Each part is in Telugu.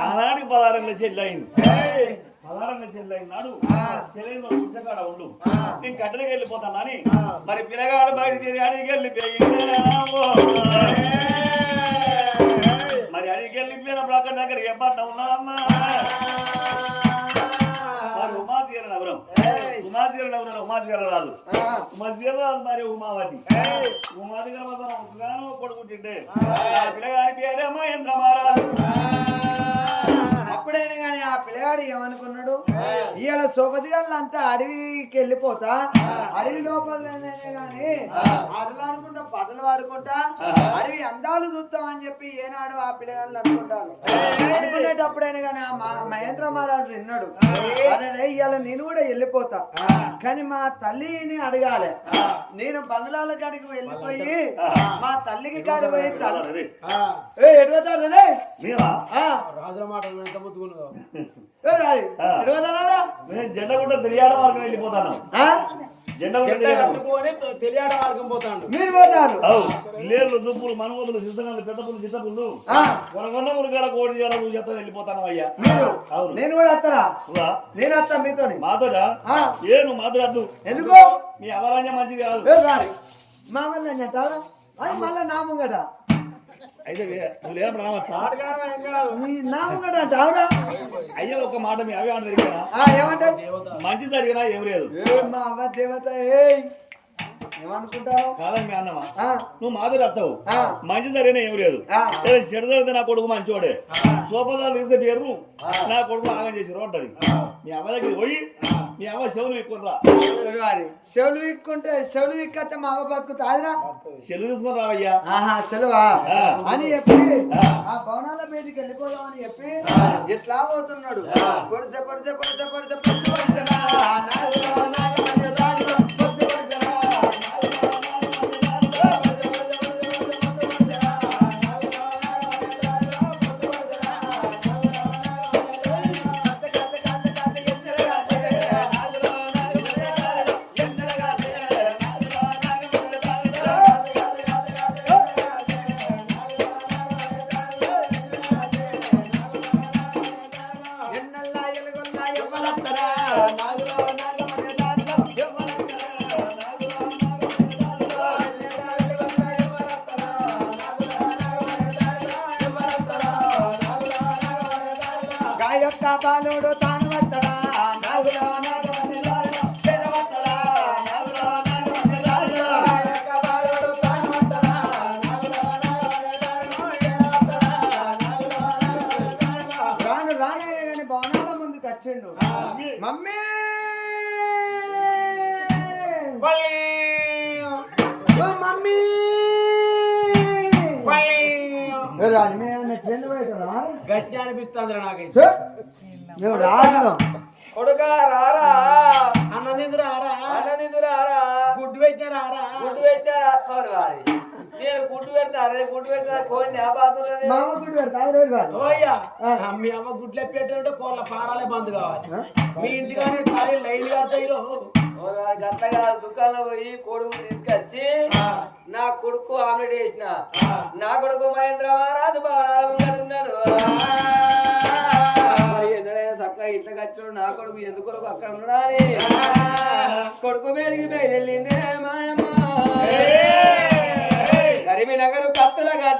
ఆనాడు పదారంగా చెల్లయింది. పదారంగా చెల్లయినాడు చెల్లైన పుస్తకాడ ఉండు. నేను కట్టడికి వెళ్ళిపోతానని మరి పిల్లగాడు బయట అడిగి వెళ్ళిపోయింది మరి అడిగి వెళ్ళిపోయినప్పుడు అక్కడ దగ్గర ఏమంటా ఉన్నా అమ్మా? ఉమాతీర నగరం ఉమాతీర రాదు ఉమాతీర రాదు మరి ఉమావతి. ఉమాది గాను కొడుకుంటుంటే పిల్లగాడి పేరే మహేంద్ర మహారాజు. అప్పుడైనా కానీ ఆ పిల్లగాడు ఏమనుకున్నాడు? సోపతి అంతా అడవికి వెళ్ళిపోతా అడవి లోపలనే కానీ అడలు అనుకుంటా పదలు వాడుకుంటా అడవి అందాలు చూస్తామని చెప్పి ఏనాడు ఆ పిల్లగాళ్ళు అనుకుంటారు. అనుకునేటప్పుడైనా కానీ ఆ మా- మహేంద్ర మహారాజు విన్నాడు. అదే ఇవాళ నేను కూడా వెళ్ళిపోతా. కానీ మా తల్లిని అడగాలి. నేను బంధువుల కాడికి వెళ్ళిపోయి మా తల్లికి కాడికి పోయి తల్లి మీరా? రాజుల మాట ఎంత నేను జెండ కూడా తెలియాడ మార్గం వెళ్ళిపోతాను. జెండ కూడా తెలియాడ కట్టుకొని తెలియడ మార్గం పోతాడు. మీరు పోతారు. అవు లేర్లు దుప్పులు మనవదులు సిద్ధంగా పెద్ద పులు చిత్త పుల్లు. ఆ, కొనగొన్న మురుగాల కోడి చేయాలి చెత్త వెళ్ళిపోతాను అయ్యా. అవును. నేను కూడా వస్తారా? రా. నేను వస్తా మీతోని. మాతోడా? ఆ, ఏ నువ్వు మాట్లాడద్దు ఎందుకు? మీ అవరాజ్యం మంచిది కాదు. ఏ రారి. మా వల్ల చెప్తావరా అది మళ్ళా నా ముంగట. అయితే నువ్వు లేనప్పుడు రావచ్చా నీ నా ముంగట అంటావురా అయ్యా ఒక మాట మీ అవే అంటే జరిగినా ఆ, ఏమంటారు? మంచి జరిగినా ఏం లేదు. ఏ మా అవ్వ దేవత ఏయ్! ఏమనుకుంటావు? అన్నమా. నువ్వు మాదిరి ఆ, మంచి జరిగినా ఏం లేదు. చెడు జరిగితే నా కొడుకు మంచోడే. సోపదాలు తీస్తే పేరు. నా కొడుకు ఆగం చేసి ఉంటది మీ అమ్మ దగ్గరికి పోయి మీ అమ్మ చెవులు ఎక్కువరా. చెవులు విక్కుంటే చెవులు విక్కతే మా అవ్వ బతుకుతాదిరా చెల్లు తీసుకొని రావయ్యా ఆహా సెలవా ఆ. అని చెప్పి ఆ భవనాల మీదకి వెళ్ళిపోదామని చెప్పి ఇట్లా పోతున్నాడు పొడిసె పొడిసె పొడిసె పొడిసె పొద్దు అనిపిస్తుంది నాకైతే! మేము రాజులం కొడుక రారా? అన్న నిందురా ఆరా అన్నది రారా గుడ్డు పెట్టారా ఆరా గుడ్డు వారి. నేను గుడ్డు పెడతా అరే గుడ్డు పెడతా ఆ. ఓయ్యా మీ అమ్మ గుడ్లు పెట్టారంటే కోళ్ళ పారాలే బంద్ కావాలి. మీ ఇంటిగానే ఖాళీ లైన్ కడతాయి. గట్ల కాదు దుకాణంలో పోయి కొడుకు తీసుకొచ్చి నా కొడుకు ఆమ్లెట్ వేసిన. నా కొడుకు మహేంద్ర మహారాజు ముంగట ఉన్నాడు. మరి ఎన్నడైనా చక్కగా ఇంట్లో కచ్చాడు నా కొడుకు ఎందుకు కొడుకు అక్కడ అని కొడుకు వేడికి బయలుదేరింది మాయమ్మ. కరీంనగర్ కత్తుల గడ్డ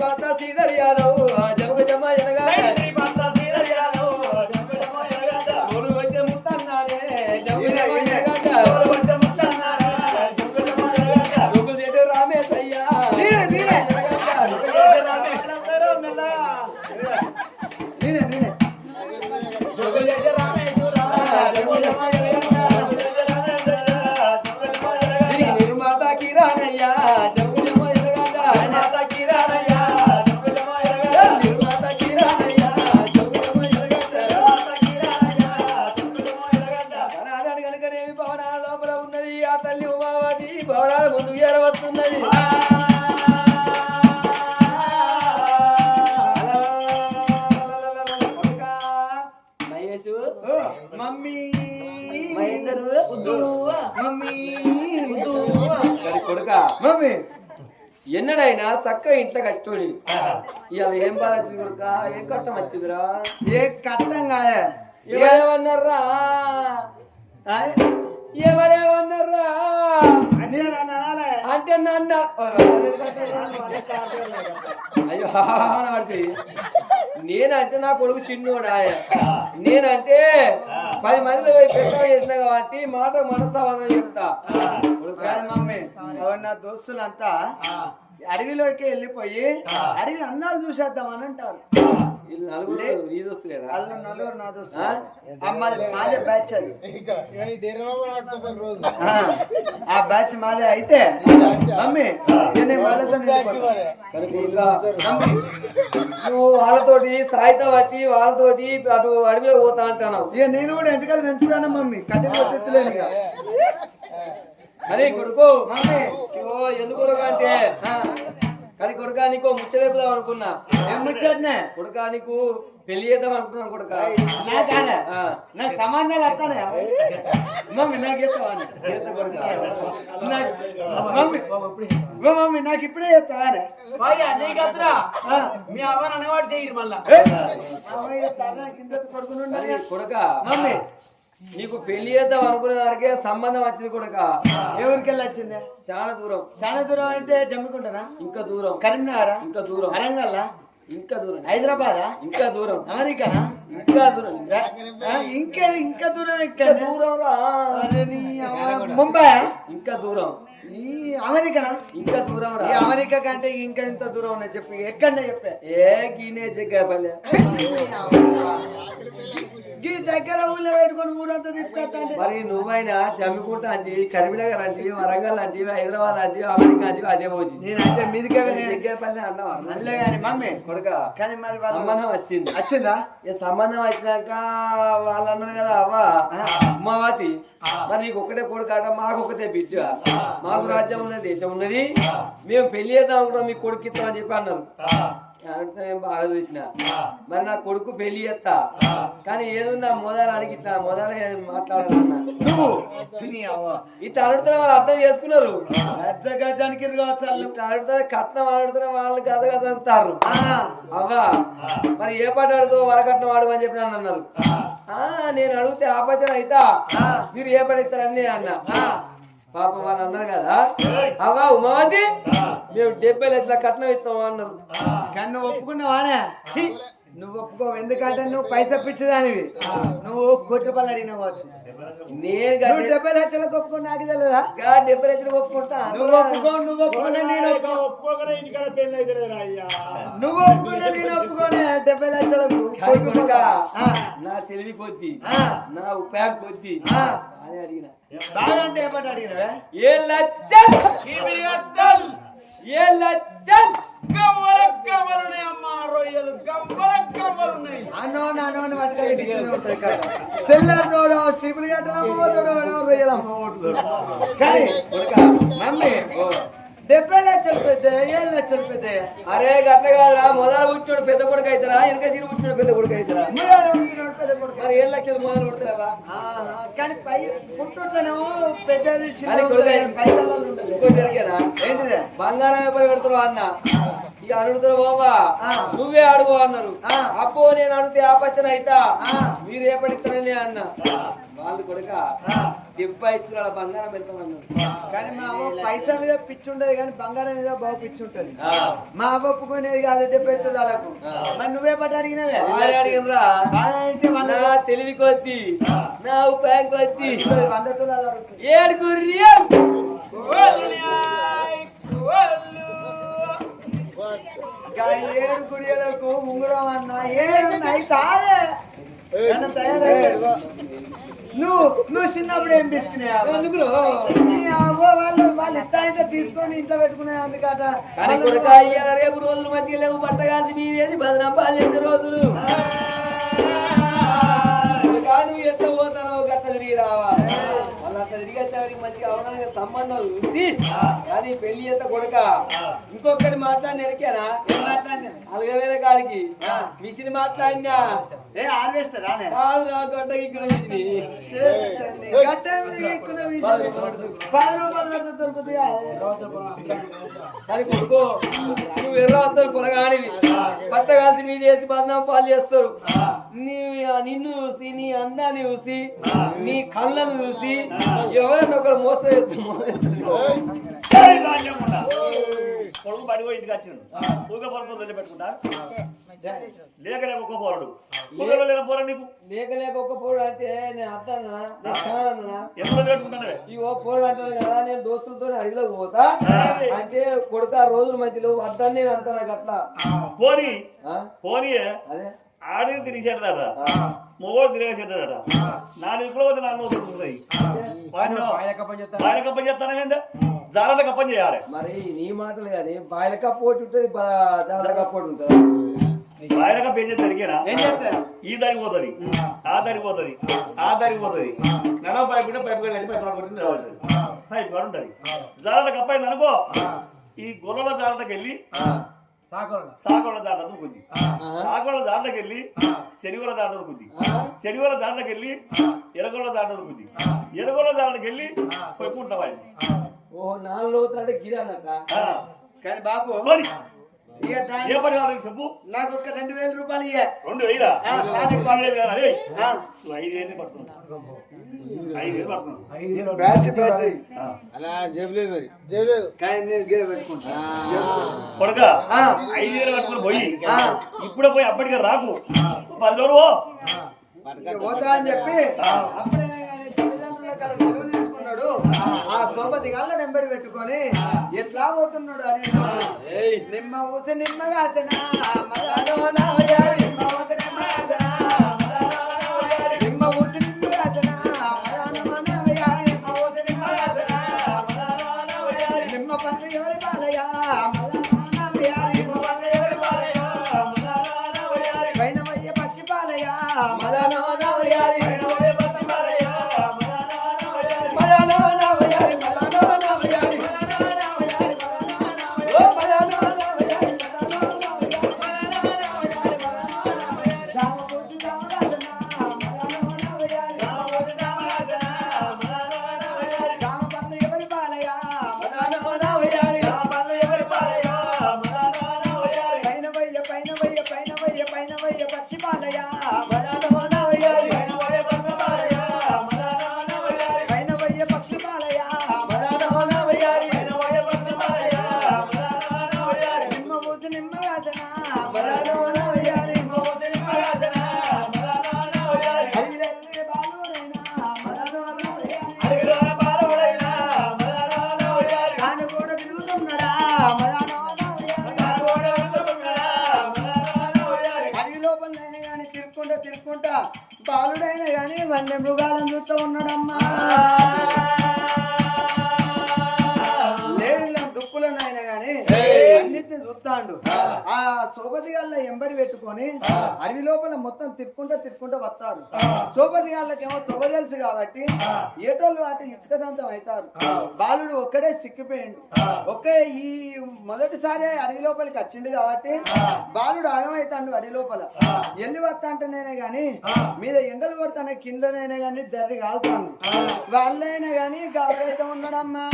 పాత సీదరియాలో ఎన్నడైనా చక్క ఇంట్లో కట్టుడి ఇవాళ ఏం బాధ వచ్చింది కొడుక? ఏం కట్టం వచ్చిందిరా? ఏ కష్టం కాదే. ఎవరేమన్నారా ఆయ్, ఎవరేమన్నారా అంటే నన్ను అయ్యో పడుతుంది నేనంటే నా కొడుకు చిన్నోడా? నేనంటే పది మందిలో పెద్ద చేసిన కాబట్టి మాట మనస్తావని చెప్తా. మమ్మీ నా దోస్తులంతా అడవిలోకి వెళ్ళిపోయి అడవి అందాలు చూసేద్దామని అంటారు. వీళ్ళు నలుగురు నా దోస్తు? అమ్మాది మాదే బ్యాచ్ అది. ఆ, ఆ బ్యాచ్ మాదే అయితే మమ్మీ నేను వాళ్ళతో నువ్వు వాళ్ళతోటి సాయిత వచ్చి వాళ్ళతోటి అటు అడవిలో పోతా అంటున్నావు. ఇక నేను కూడా ఎంటకాలు పెంచుతాను మమ్మీ. కట్టెలు అరే కొడుకు. ఎందుకు అంటే? కానీ కొడుకా నీకు ముచ్చలేపుదాం అనుకున్నా. ఏం ముచ్చట్నే? కొడుకా నీకు పెళ్ళి చేద్దాం అనుకున్నాను కొడుక. నాకు సంబంధాలు వస్తానే? మమ్మీ నాకు చేస్తావా మమ్మీ ఇప్పుడే చేస్తావా మీ అవ్వని అనేవాడు చేయరు మళ్ళా. కొడుక. మమ్మీ. నీకు పెళ్ళి చేద్దాం అనుకునే వరకే సంబంధం వచ్చింది కొడుక. ఎవరికి వెళ్ళి వచ్చింది? చాలా దూరం. చాలా దూరం అంటే జమ్మికుంటారా ఇంకా దూరం. కరీంనగరా? ఇంకా దూరం. వరంగల్ ఇంకా దూరం. హైదరాబాదా? ఇంకా దూరం. అమెరికానా? ఇంకా దూరం. ఇంకా ఇంకా దూరం ఇంకా దూరం. ముంబై ఇంకా దూరం. ఈ అమెరికానా? ఇంకా దూరం రా. అమెరికా కంటే ఇంకా ఎంత దూరం ఉన్నాయి చెప్పి. ఎక్కడనే చెప్పే. ఏ గీనే జగ్గాపల్లె ఈ దగ్గర ఊళ్ళో పెట్టుకొని ఊరంతా అంటే మరి నువ్వైనా జమ్మికుంట అంటివి కరీంనగర్ అంటివి వరంగల్ అంటివి హైదరాబాద్ అంటివి అమెరికా అంటివి అదే పోతుంది నేనంటే మీదికే జగ్గాపల్లె అన్నావా మళ్ళీ కానీ మమ్మీ. కొడుక కానీ మరి సంబంధం వచ్చింది. వచ్చిందా? ఇక సంబంధం వచ్చినాక వాళ్ళు అన్నారు కదా అవ్వ ఉమావతి మరి నీకు ఒకటే కొడుకు ఆట మాకు ఒకటే బిడ్డ. మాకు రాజ్యం ఉన్నది దేశం ఉన్నది. మేము పెళ్ళి చేద్దాం అనుకున్నాం మీ కొడుకు ఇస్తామని చెప్పి అన్నారు. అంటే నేను బాగా చూసిన. మరి నా కొడుకు పెళ్ళి చేస్తా. కానీ ఏదున్నా మొదలు ఇట్లా మొదలు మాట్లాడాలన్నా. ఇట్లా అడుగుతున్నా వాళ్ళు అర్థం చేసుకున్నారు. పెద్ద గజానికి అడుగుతున్నా కట్నం అడుగుతున్నా వాళ్ళు గద గద అంటారు. ఆ, అవ్వా మరి ఏ పాట ఆడుతూ వరకట్నం ఆడు అని చెప్పి నన్ను అన్నారు. ఆ. నేను అడిగితే ఆపచన అయితా. మీరు ఏ పని ఇస్తారని అన్న పాపం వాళ్ళు అన్నారు కదా. అవ్వా ఉమావతి మేము డెబ్బై లక్షల కట్నం ఇస్తాం అన్నారు. కానీ నువ్వు ఒప్పుకున్నావానే? నువ్వు ఒప్పుకోవు. ఎందుకంటే నువ్వు పైసా పిచ్చిదానివి. నువ్వు కోటి పళ్ళు అడిగినావు వచ్చు నేను డెబ్బై లక్షలకు ఒప్పుకో నాకు తెలియదా డెబ్బై లక్షలు ఒప్పుకుంటా. నువ్వు ఒప్పుకో నువ్వు ఒప్పుకున్నా నేను ఒప్పుకో. నువ్వు ఒప్పుకున్నా నేను ఒప్పుకోనే డెబ్బై లక్షలకు నా తెలివి కొద్ది ఆ. నా ఉపయోగ కొద్ది. అని అడిగిన. బాగా అంటే ఏమంటే అడిగినవే? ఏ లచ్చల్ ఏ లచ్చల్ గవ్వల గవ్వలున్నాయి అమ్మా రొయ్యలు గవ్వల గవ్వలున్నాయి అన్నో నాన్నో అని పట్టుకొని తెల్లారితోడో శివుడి గంటల అమ్మతోడో రొయ్యల అమ్మతోడు కానీ మమ్మీ డెబ్బై లక్షలు పెద్ద ఏడు లక్షలు పెద్ద అరే గట్ల కాదురా మొదలు కూర్చోడు పెద్ద కొడుకు అవుతారా వెనక సిరి కూర్చోడు పెద్ద కొడుకు అవుతారా మూడేళ్ళు ఉంటున్నాడు పెద్ద కొడుకు. మరి ఏడు లక్షలు మొదలు కొడతారా ఆహా, కానీ పై పుట్టుట్లోనేమో పెద్దది చిన్న కానీ కొడుకు పైసల్లో ఉండదు ఇంకో జరిగేనా ఏంటిదే బంగారం ఎప్పుడు పెడతారు అన్న ఇక అడుగుతారు బాబా ఆ. నువ్వే అడుగు అన్నారు. ఆ. అప్పో నేను అడిగితే ఆపచ్చన అయితా. మీరు ఏ పడిస్తారని అన్న. వాళ్ళు కొడుక డెబ్బై ఇస్తున్నాడు బంగారం పెడతామన్నారు కానీ మా అవ్వ పైసా మీద పిచ్చి ఉండదు కానీ బంగారం మీద బాగా పిచ్చి ఉంటుంది ఆ. మా అవ్వ ఒప్పుకునేది కాదు డెబ్బై తులాలకు మరి నువ్వే పట్టు అడిగినవే? అడిగినరా? తెలివి కొద్ది నా ఉపాయం కొద్ది వంద తులాలు అడుగుతుంది. ఏడుగుర్యం గుడియలకు ఉంగురం అన్న ఏడున్నాయి తాదే నన్ను తయారయ్యాడు. నువ్వు నువ్వు చిన్నప్పుడు ఏం తీసుకునేవా వాళ్ళు వాళ్ళు ఇస్తాయితే తీసుకొని ఇంట్లో పెట్టుకునే అందుకట. కానీ రేపు రోజులు మంచిగా లేవు? పట్టగాంచి మీరేసి భద్రం పాలు చేసే రోజులు. నువ్వు ఎంత పోతానో గట్ట తిరిగి అట్లా తిరిగి మంచిగా అవడానికి సంబంధం చూసి కానీ పెళ్ళి ఎంత కొడుక. ఇంకొకటి మాట్లాడిన ఎరికేనా? వేల కాడికి. మిషన్ మాట్లాడినా ఏ హార్వెస్టర్ కాదు రా గడ్డ ఇక్కడ కొడుకో నువ్వు ఎర్ర వస్తారు పట్ట కాల్చి మీద వేసి బదనాం పాలు చేస్తారు. నీ నిన్ను చూసి నీ అందాన్ని చూసి నీ కళ్ళను చూసి ఎవరైనా ఒకరు మోసం రాజ్యముండా. కొడుకు బడిపోయి ఇంటికి వచ్చిండు. ఊగ పొలం వదిలి పెట్టుకుంటా? లేకలే ఒక్క పోరడు. ఊగలో లేక పోరా నీకు? లేక లేక ఒక్క పోడు అంటే నేను ఎంత వదిలి పెట్టుకుంటానే పోడు అంటాను కదా నేను దోస్తులతో అడిగిలోకి పోతా. అంటే కొడుక రోజులు మంచిలో వద్దని నేను అంటాను అట్లా. పోనీ. ఆ? పోనీ అదే. ఆడి తిరిగేసేటట ఆ. మొగోడు తిరిగేసేటట నాలుగు ఇప్పుడు నాలుగు దొరుకుతాయి బాయల జాగ్రత్త కప్పని చేయాలి. మరి నీ మాటలు కానీ బాయిల కప్పోటి ఉంటుంది జాగ్రత్త కప్పోటి ఉంటుంది. బాయల కప్ప ఏం చేస్తే తిరిగేనా ఏం చెప్తారు ఈ దారికి పోతుంది. ఆ దారికి పోతుంది. ఆ దారికి పోతుంది. నడవ పైపు ఉంటే పైపు కట్టి పైపు కొట్టింది రావాల్సింది పైపు కూడా ఉంటుంది. జాగ్రత్త కప్పైంది అనుకో ఈ గొర్రెల జాగ్రత్తకి వెళ్ళి సాకోళ్ళ దాంట్లో దొరుకుద్ది సాకోళ్ళ దాంట్లోకి వెళ్ళి చెరువుల దాంట్లో దొరుకుద్ది చెరువుల దాంట్లోకి వెళ్ళి ఎరగోళ్ళ దాంట్లో దొరుకుద్ది ఎరగోళ్ళ దాంట్లోకి వెళ్ళి పోయి ఓ నాలుగు లోతులు అంటే గిరానట కానీ బాపు మరి ఇక దాని ఏ పని కావాలి చెప్పు. నాకు ఒక రెండు వేల రూపాయలు ఇయ్య. రెండు వేలు? ఐదు ఐదు బ్యాచ్ బ్యాచ్. అలా జేబులేదు మరి. జేబులేదు కానీ నేను గిర పెట్టుకుంటా. కొడక ఆ. ఐదు వేలు పట్టుకుని పోయి. ఆ. ఇప్పుడే పోయి అప్పటికే రాకు. పది రోజులు పోతా అని చెప్పి అప్పుడే తీసుకున్నాడు ఆ సోపతి గల్ల నెంబడి పెట్టుకొని ఎట్లా పోతున్నాడు అని నిమ్మ ఊస నిమ్మగా. నిమ్మ ఊస. నిమ్మ నావయారి. ఊస నిమ్మగా అన్నిటిని చూస్తాండు. ఆ. సోపతి గల్ల ఎంబడి పెట్టుకొని అడవి లోపల మొత్తం తిరుక్కుంటా తిరుక్కుంటా వస్తారు. సోపతి గల్లకేమో తొగ తెలుసు కాబట్టి ఏటోళ్ళు వాటి ఇసుకదంతం అవుతారు. బాలుడు ఒక్కడే సిక్కిపోయిండు ఒకే ఈ మొదటిసారి అడవి లోపలికి వచ్చిండు కాబట్టి బాలుడు ఆగమైతాడు అడవి లోపల. ఎల్లి వస్తా అంటేనే గాని మీద ఎండలు కొడతానే కిందనైనా గాని దర్రి కాలుతాను వాళ్ళైనా గాని గాబరైతే ఉన్నాడమ్మా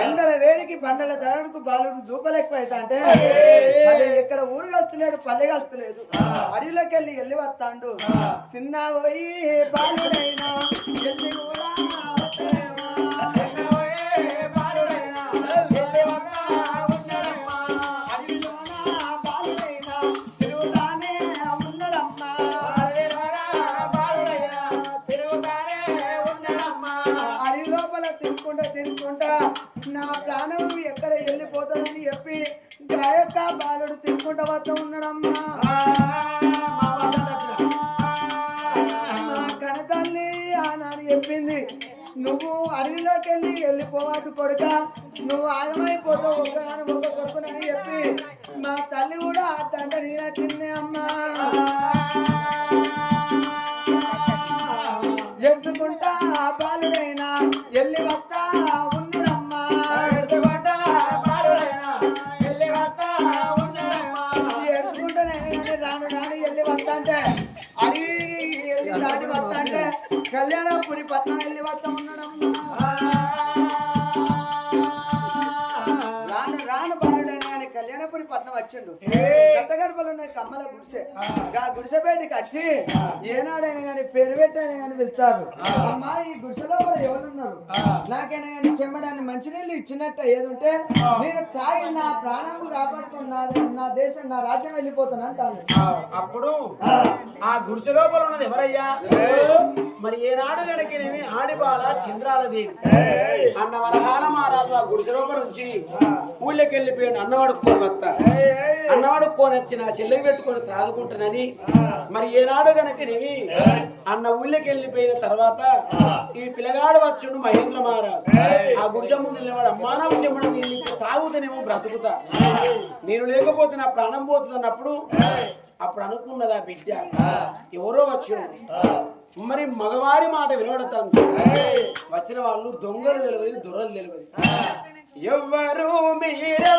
ఎండల వేడికి పండల ధరడుకు బాలుడు దూపలు ఎక్కువ అవుతా అంటే ఇక్కడ ఊరు కలుస్తలేడు పల్లె కలుస్తలేదు. అడవిలోకి వెళ్ళి వెళ్ళి వస్తాడు. చిన్న పోయి బాలుడైనా కూడా తల్లి ఆనాడు చెప్పింది నువ్వు అడవిలోకి వెళ్ళి వెళ్ళిపోవద్దు కొడుక. నువ్వు ఆగమైపోతావు ఒక్కగాని ఒక చెప్పునని చెప్పి. మా తల్లి కూడా ఆ తండ్రి చిన్న అమ్మా. ఎడుచుకుంటా ఆ బాలుడైనా వచ్చిండు. గత గడపలో ఉన్న కమ్మల గుడిసె. ఆ. గుడిసె బయటికి వచ్చి ఏనాడైనా కానీ పేరు పెట్టైనా కానీ వెళ్తారు అమ్మా ఈ గుడిసెలో కూడా ఎవరున్నారు? నాకైనా కానీ చెమ్మడాన్ని మంచినీళ్ళు ఇచ్చినట్టు ఏది ఉంటే నేను తాగి నా ప్రాణం కాపాడుతున్నా నా దేశం నా రాజ్యం వెళ్ళిపోతాను అంటాను అప్పుడు ఆ. గుడిసె లోపల ఉన్నది ఎవరయ్యా? మరి ఏనాడు గనకనేమి ఆడిబాల చంద్రాల దేవి. అన్న వరహాల మహారాజు ఆ గుడిసె లోపల నుంచి ఊళ్ళోకి అన్నవాడు కోని వస్తా అన్నవాడు వచ్చి నా చెల్లెకి పెట్టుకొని సాదుకుంటున్నది. మరి ఏనాడు నివి అన్న ఊళ్ళకి వెళ్ళిపోయిన తర్వాత ఈ పిల్లగాడు వచ్చుడు మహేంద్ర మహారాజు. ఆ గుడిసె ముందు నిలబడి అమ్మానవ చెమ్మడం నేను తాగుతానేమో బ్రతుకుతా. నేను లేకపోతే నా ప్రాణం పోతుంది అన్నప్పుడు అప్పుడు ఆ బిడ్డ? ఎవరో వచ్చాడు. మరి మగవారి మాట వినబడతాను వచ్చిన వాళ్ళు దొంగలు తెలియదు దొరలు తెలియదు. ఎవ్వరు మీరు